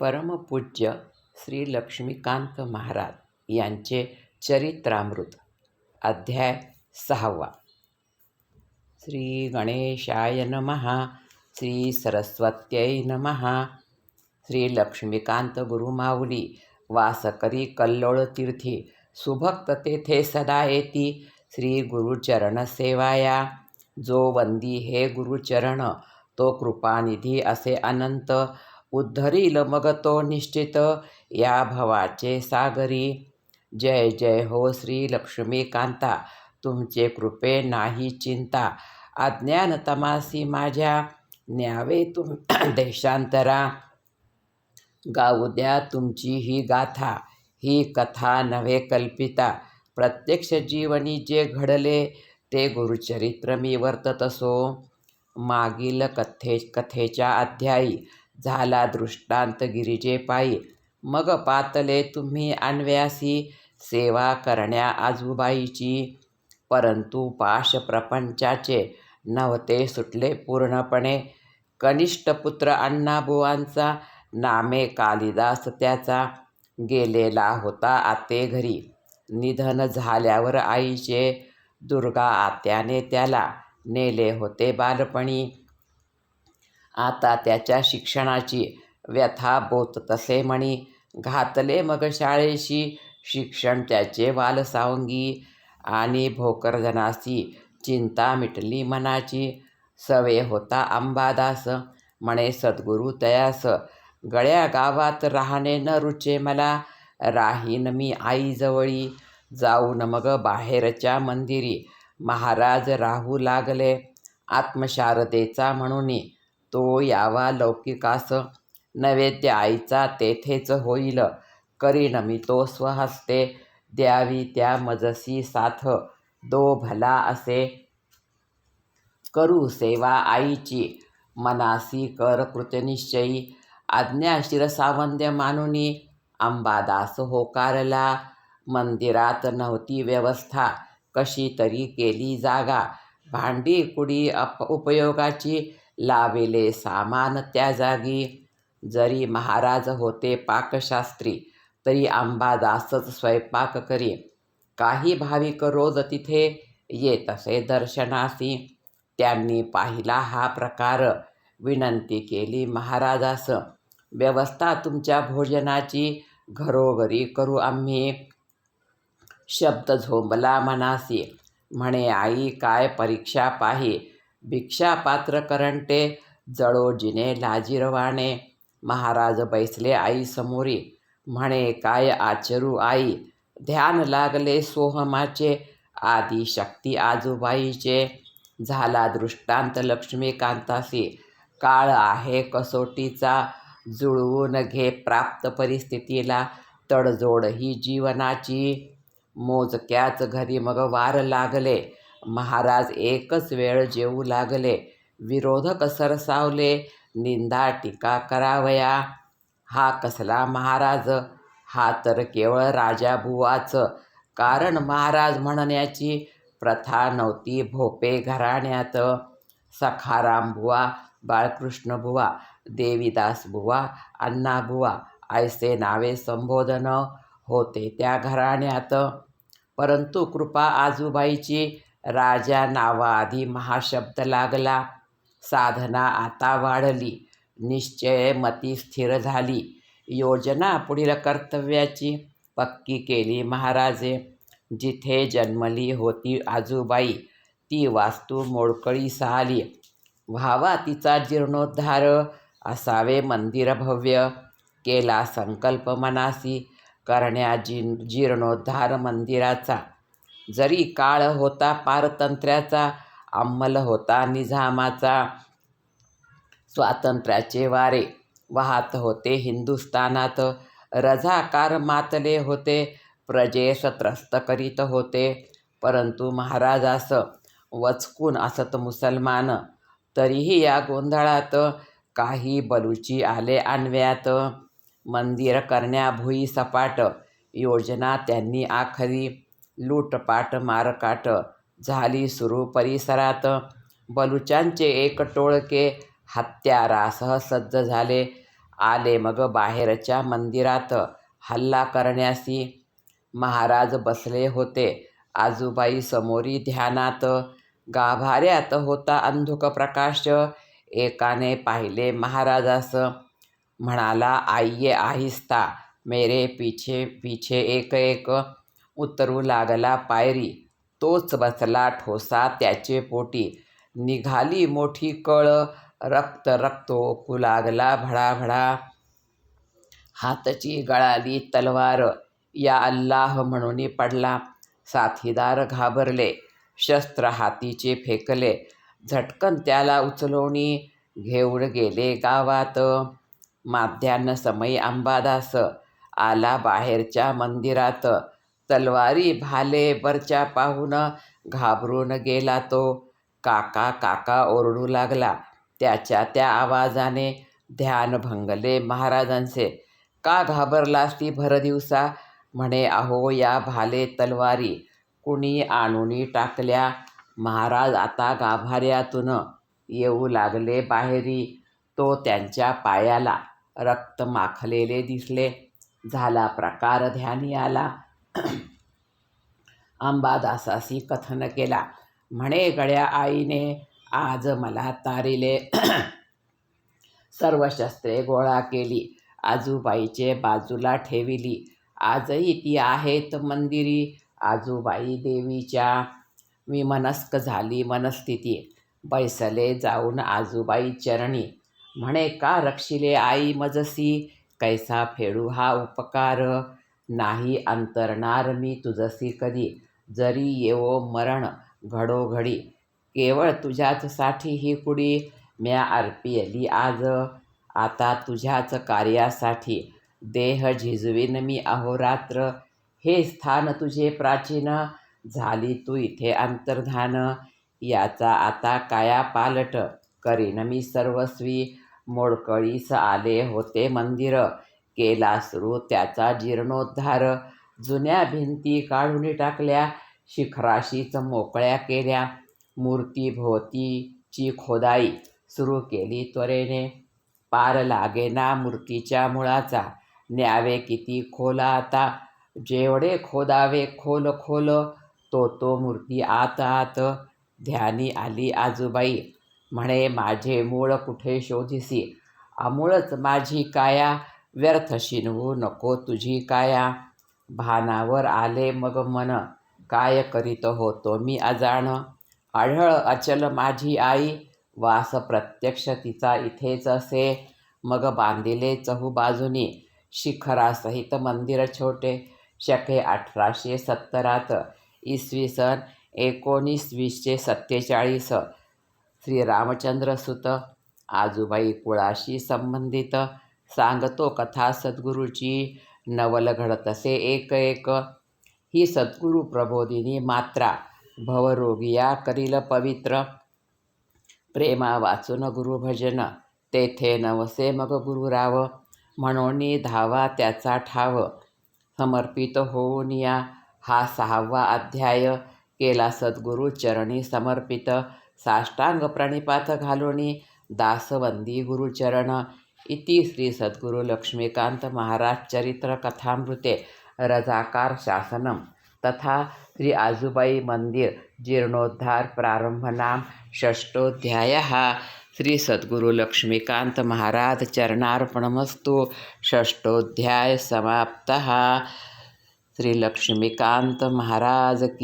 परमपूज्य श्री लक्ष्मीकांत महाराज यांचे चरित्रामृत अध्याय सहावा. श्री गणेशाय नमहा श्री सरस्वत्यै नमहा श्री लक्ष्मीकांत गुरुमाऊली वासकरी कल्लोळ तीर्थी सुभक्त तेथे सदा येती श्री गुरुचरण सेवाया. जो वंदी हे गुरुचरण तो कृपानिधी असे अनंत उद्धरील मग तो निश्चित या भवाचे सागरी. जय जय हो श्री लक्ष्मीकांता तुमचे कृपे नाही चिंता. अज्ञान तमासी माझ्या न्यावे तुम देशांतरा. गाऊ द्या तुमची ही गाथा ही कथा नव्हे कल्पिता. प्रत्यक्ष जीवनी जे घडले ते गुरुचरित्र मी वर्तत असो. मागील कथे कथेच्या अध्यायी झाला दृष्टांत गिरिजे पायी. मग पातले तुम्ही अन्व्यासी सेवा करण्या आजूबाईची. परंतु पाश प्रपंचाचे नव्हते सुटले पूर्णपणे. कनिष्ठ पुत्र अण्णाबुवांचा नामे कालिदास त्याचा गेलेला होता आते घरी. निधन झाल्यावर आईचे दुर्गा आत्याने त्याला नेले होते बालपणी. आता त्याच्या शिक्षणाची व्यथा बोत तसे म्हणी. घातले मग शाळेशी शिक्षण त्याचे वालसावंगी आणि भोकरजनासी चिंता मिटली मनाची. सवे होता अंबादास. म्हणे सद्गुरू तयास गळ्या गावात राहणे न रुचे मला. राहीन मी आईजवळी. जाऊन मग बाहेरच्या मंदिरी. महाराज राहू लागले. आत्मशारदेचा म्हणून. तो यावा लौकिकास नैवेद्य आईचा तेथेच होईल करीन मी तो स्वहस्ते द्यावी त्या मजसी साथ. दो भला असे करू सेवा आईची. मनासी कर कृतनिश्चयी. आज्ञा शिरसावंद्य मानुनी. अंबादास होकारला. मंदिरात नव्हती व्यवस्था. कशी तरी केली जागा. भांडी कुडी अप उपयोगाची. लाविले सामान त्या जागी जरी महाराज होते पाकशास्त्री तरी अंबादासच स्वयंपाक करी. काही भाविक रोज तिथे येत असे दर्शनासी. त्यांनी पाहिला हा प्रकार. विनंती केली महाराजास व्यवस्था तुमच्या भोजनाची घरोघरी करू आम्ही. शब्द झोंबला मनासी. म्हणे आई काय परीक्षा पाही? भिक्षा पात्र करंटे जळोजिने लाजिरवाणे महाराज बैसले आई समोरी म्हणे काय आचरू आई ध्यान लागले सोहमाचे आदी शक्ती आजूबाईचे झाला दृष्टांत लक्ष्मीकांतासी काळ आहे कसोटीचा जुळवून घे प्राप्त परिस्थितीला तडजोड ही जीवनाची मोजक्याच घरी मग वार लागले महाराज एकच वेळ जेवू लागले. विरोधक सरसावले निंदा टीका करावया. हा कसला महाराज? हा तर केवळ राजाबुवाच कारण महाराज म्हणण्याची प्रथा नव्हती भोपे घराण्यात. सखारामबुवा बाळकृष्णबुवा देवीदासबुवा अण्णाबुवा ऐसे नावे संबोधन होते त्या घराण्यात. परंतु कृपा आजूबाईची राजा नावाआधी महाशब्द लागला. साधना आता वाढली. निश्चय मती स्थिर झाली. योजना पुढील कर्तव्याची पक्की केली महाराजे. जिथे जन्मली होती आजूबाई ती वास्तू मोडकळी सहाली. व्हावा तिचा जीर्णोद्धार असावे मंदिर भव्य. केला संकल्प मनासी करण्या जी जीर्णोद्धार मंदिराचा. जरी काळ होता पारतंत्र्याचा अंमल होता निझामाचा स्वातंत्र्याचे वारे वाहत होते हिंदुस्थानात. रझाकार मातले होते प्रजेस त्रस्त करीत होते. परंतु महाराजास वचकून असत मुसलमान. तरीही या गोंधळात काही बलुची आले आणव्यात. मंदिर करण्याभुई सपाट योजना त्यांनी आखरी लूटपाट मारकाट झाली सुरू परिसरात. बलुचांचे एक टोळके हत्यारासह सज्ज झाले. आले मग बाहेरच्या मंदिरात. हल्ला करण्यासी महाराज बसले होते. आजूबाई समोरी ध्यानात. गाभाऱ्यात होता अंधुक प्रकाश. एकाने पाहिले महाराजास. म्हणाला आइये आहिस्ता. मेरे पीछे पीछे एक एक. उतरू लागला पायरी. तोच बसला ठोसा त्याचे पोटी. निघाली मोठी कळ रक्त रक्त ओकू लागला भडाभडा. हातची गळाली तलवार या अल्लाह म्हणून पडला. साथीदार घाबरले शस्त्र हातीचे फेकले. झटकन त्याला उचलवणी घेऊन गेले गावात. माध्यान्ह समय अंबादास आला बाहेरच्या मंदिरात. तलवारी भाले वरच्या पाहून घाबरून गेला तो. काका काका ओरडू लागला. त्याच्या त्या आवाजाने ध्यान भंगले महाराजांचे. का घाबरलास ती भरदिवसा म्हणे अहो या भाले तलवारी कुणी आणूनी टाकल्या. महाराज आता गाभाऱ्यातून येऊ लागले बाहेरी. तो त्यांच्या पायाला रक्त माखलेले दिसले. झाला प्रकार ध्यानी आला. अंबादासासी कथन केला. म्हणे गड्या आईने आज मला तारिले सर्व शस्त्रे गोळा केली. आजूबाईचे बाजूला ठेविली. आजही ती आहेत मंदिरी. आजूबाई देवीच्या मी मनस्क झाली मनस्थिती. बैसले जाऊन आजूबाई चरणी. म्हणे का रक्षिले आई मजसी? कैसा फेडू हा उपकार? नाही अंतरणार मी तुझसी कधी. जरी येवो मरण घडोघडी केवळ तुझ्याचसाठी ही कुडी म्या अर्पियली आज. आता तुझ्याच कार्यासाठी देह झिजवीन मी अहोरात्र हे स्थान तुझे प्राचीन झाली तू इथे अंतर्धान. याचा आता काया पालट करीन मी सर्वस्वी. मोडकळीस आले होते मंदिर. केला सुरू. त्याचा जीर्णोद्धार जुन्या भिंती काढून टाकल्या शिखराशीच मोकळ्या केल्या. मूर्तीभोवतीची खोदाई सुरू केली त्वरेने. पार लागेना मूर्तीच्या मुळाचा. न्यावे किती खोला आता. जेवढे खोदावे खोल खोल तो तो मूर्ती आत आत. ध्यानी आली आजूबाई. म्हणे माझे मूळ कुठे शोधिसी? अमूळच माझी काया. व्यर्थ शिनवू नको तुझी काया. भानावर आले मग मन. काय करीत होतो मी अजाण. आढळ अचल माझी आई. वास प्रत्यक्ष तिचा इथेच असे. मग बांधिले चहू बाजूनी. शिखरासहित मंदिर छोटे. शके अठराशे सत्तरात. इसवी सन एकोणीस वीसशे सत्तेचाळीस. श्रीरामचंद्र सुत. आजूबाई कुळाशी संबंधित. सांगतो कथा सद्गुरूची नवल घडतसे एक एक ही सद्गुरू प्रबोधिनी मात्रा भवरोगिया करील पवित्र. प्रेमा वाचून गुरुभजन तेथे नवसे मग गुरुराव म्हणून धावा त्याचा ठाव समर्पित होऊन या. हा सहावा अध्याय केला सद्गुरू चरणी समर्पित. साष्टांग प्रणिपात घालून दासवंदी गुरुचरण. इति श्री सद्गुरु लक्ष्मीकांत महाराज चरित्र कथामृते रजाकार शासनम तथा श्री आजूबाई मंदिर जीर्णोद्धार प्रारंभ नाम षष्टोध्याय श्री सद्गुरु लक्ष्मीकांत महाराज चरणार्पणमस्तु। षष्टोध्याय समाप्त। श्री लक्ष्मीकांत महाराज की